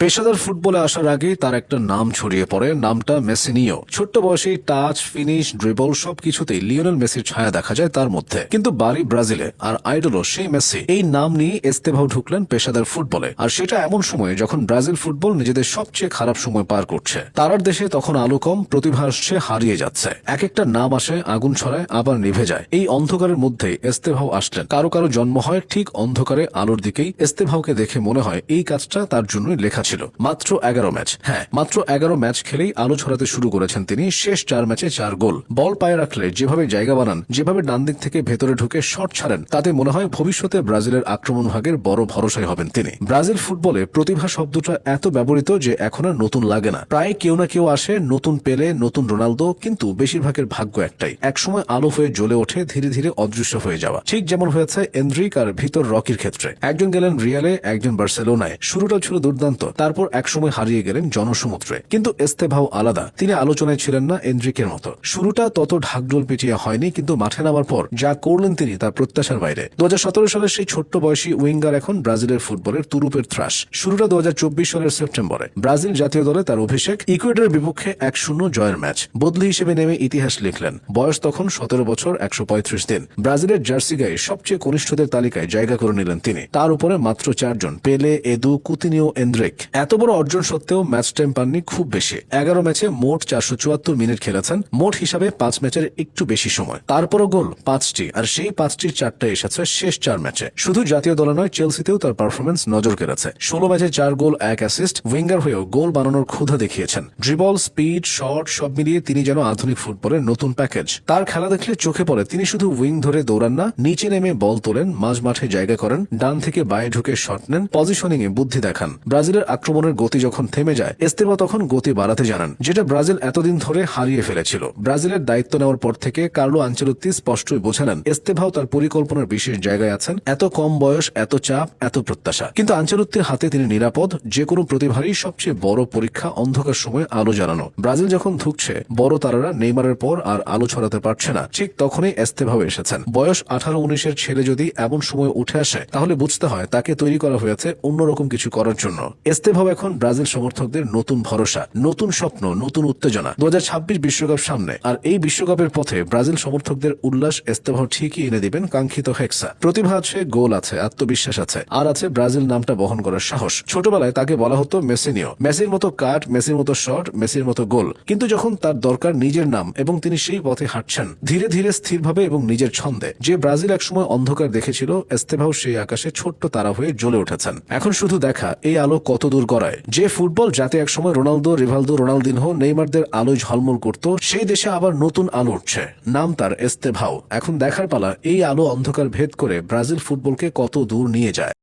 পেশাদার ফুটবলে আসার আগেই তার একটা নাম ছড়িয়ে পড়ে, নামটা মেসিনিও। ছোট্ট বয়সেই টাচ, ফিনিশ, ড্রিবল সবকিছুতেই লিওনেল মেসির ছায়া দেখা যায় তার মধ্যে। কিন্তু বাড়ি ব্রাজিলে, আর আইডলও সেই মেসি। এই নাম নিয়ে এস্তেভাও ঢুকলেন পেশাদার ফুটবলে। আর সেটা এমন সময়ে যখন ব্রাজিল ফুটবল নিজেদের সবচেয়ে খারাপ সময় পার করছে। তারার দেশে তখন আলো কম, প্রতিভা আসছে, হারিয়ে যাচ্ছে। এক একটা নাম আসে, আগুন ছড়ায়, আবার নিভে যায়। এই অন্ধকারের মধ্যেই এস্তেভাও আসলেন। কারও কারও জন্ম হয় ঠিক অন্ধকারে, আলোর দিকেই। এস্তেভাওকে দেখে মনে হয় এই কাজটা তার জন্যই লেখা ছিল। মাত্র এগারো ম্যাচ। হ্যাঁ মাত্র এগারো ম্যাচ খেলেই আলো ছড়াতে শুরু করেছেন তিনি। শেষ চার ম্যাচে চার গোল। বল পায়ে রাখলে যেভাবে জায়গা বানান, যেভাবে ডান দিক থেকে ভেতরে ঢুকে শট ছাড়েন, তাতে মনে হয় ভবিষ্যতে ব্রাজিলের আক্রমণ ভাগের বড় ভরসাই হবেন তিনি। ব্রাজিল ফুটবলে প্রতিভা শব্দটা এত ব্যবহৃত যে এখন আর নতুন লাগে না। প্রায় কেউ না কেউ আসে নতুন পেলে, নতুন রোনালদো, কিন্তু বেশিরভাগের ভাগ্য একটাই। একসময় আলো হয়ে জ্বলে ওঠে, ধীরে ধীরে অদৃশ্য হয়ে যাওয়া। ঠিক যেমন হয়েছে এন্দ্রিক আর ভিতর রকির ক্ষেত্রে। একজন গেলেন রিয়ালে, একজন বার্সেলোনায়। শুরুটা ছিল দুর্দান্ত তারপর একসময় হারিয়ে গেলেন জনসমুদ্রে। কিন্তু এস্তেভাও আলাদা, তিনি আলোচনায় ছিলেন না এন্দ্রিকের মতো। শুরুটা তত ঢাকঢোল পিটিয়ে হয়নি, কিন্তু মাঠে নামার পর যা করলেন তিনি তার প্রত্যাশার বাইরে। দু সালের সেই ছোট্ট বয়সী উইঙ্গার এখন ব্রাজিলের ফুটবলের তুরুপের ত্রাস। শুরুটা দু সালের সেপ্টেম্বরে। ব্রাজিল জাতীয় দলে তার অভিষেক, ইকুয়েডরের বিপক্ষে এক শূন্য জয়ের ম্যাচ। বদলি হিসেবে নেমে ইতিহাস লিখলেন। বয়স তখন সতেরো বছর, একশো পঁয়ত্রিশ দিন। ব্রাজিলের জার্সি গায়ে সবচেয়ে কনিষ্ঠদের তালিকায় জায়গা করে নিলেন তিনি। তার উপরে মাত্র চারজন, পেলে, এদু, কুতিনিও এন্দ্রেক এত বড় অর্জন সত্ত্বেও ম্যাচ টাইম পাননি খুব বেশি। এগারো ম্যাচে মোট চারশো চুয়াত্তর মিনিট খেলেছেন। মোট হিসাবে পাঁচ ম্যাচের একটু বেশি সময়। তারপরও গোল, পাঁচটি। আর সেই পাঁচটির চারটা এসেছে শেষ চার ম্যাচে শুধু জাতীয় দলে নয়, চেলসিতেও তার পারফরমেন্স নজর কেড়েছে। ষোলো ম্যাচে চার গোল, এক অ্যাসিস্ট উইঙ্গার হয়েও গোল বানানোর ক্ষুধা দেখিয়েছেন। ড্রিবল স্পিড শট সব মিলিয়ে তিনি যেন আধুনিক ফুটবলের নতুন প্যাকেজ তার খেলা দেখলে চোখে পড়ে। তিনি শুধু উইং ধরে দৌড়ান না, নিচে নেমে বল তোলেন মাঝ মাঠে জায়গা করেন, ডান থেকে বায়ে ঢুকে শট নেন পজিশনিং এ বুদ্ধি দেখান। ব্রাজিলের আক্রমণের গতি যখন থেমে যায় এস্তেবা তখন গতি বাড়াতে জানান, যেটা ব্রাজিল এতদিন ধরে হারিয়ে ফেলেছিল। ব্রাজিলের দায়িত্ব নেওয়ার পর থেকে কার্লো আঞ্চলত্তি স্পষ্টই বোঝালেন এস্তেভাও তার পরিকল্পনার বিশেষ জায়গায় আছেন, এত কম বয়স, এত চাপ, এত প্রত্যাশা। কিন্তু আঞ্চলত্তির হাতে তিনি নিরাপদ, যে কোনো প্রতিভারই সবচেয়ে বড় পরীক্ষা অন্ধকার সময় আলো জানানো। ব্রাজিল যখন ধুকছে, বড় তারারা নেইমারের পর আর আলো ছড়াতে পারছে না, ঠিক তখনই এস্তেভাও এসেছেন। বয়স আঠারো উনিশের ছেলে যদি এমন সময় উঠে আসে, তাহলে বুঝতে হয় তাকে তৈরি করা হয়েছে অন্যরকম কিছু করার জন্য। এস্তেভাও এখন ব্রাজিল সমর্থকদের নতুন ভরসা, নতুন স্বপ্ন, নতুন উত্তেজনা। দু বিশ্বকাপ সামনে। আর এই বিশ্বকাপের পথে ব্রাজিল সমর্থকদের উল্লাস এস্তেভাও ঠিকই এনে দিবেন কাঙ্ক্ষিত হেক্সা। প্রতিভা আছে, গোল আছে, আত্মবিশ্বাস আছে। আর আছে ব্রাজিল নামটা বহন করার সাহস। ছোটবেলায় তাকে বলা হতো মেসিনিও। মেসির মতো কাট মেসির মতো শট, মেসির মতো গোল। কিন্তু যখন তার দরকার নিজের নাম এবং তিনি সেই পথে হাঁটছেন, ধীরে ধীরে স্থিরভাবে এবং নিজের ছন্দে, যে ব্রাজিল একসময় অন্ধকার দেখেছিল এস্তেভাও সেই আকাশে ছোট্ট তারা হয়ে জ্বলে উঠেছেন। এখন শুধু দেখা, এই আলো কত দূর করায়। যে ফুটবল যাতে একসময় রোনালদো, রিভালদো, রোনালদিনহো, নেইমারদের আলোয় ঝলমল করত, সেই দেশে আবার নতুন আলো উঠছে। নাম তার এস্তেভাও। এখন দেখার পালা, এই আলো অন্ধকার ভেদ করে ব্রাজিল ফুটবলকে কত দূর নিয়ে যায়।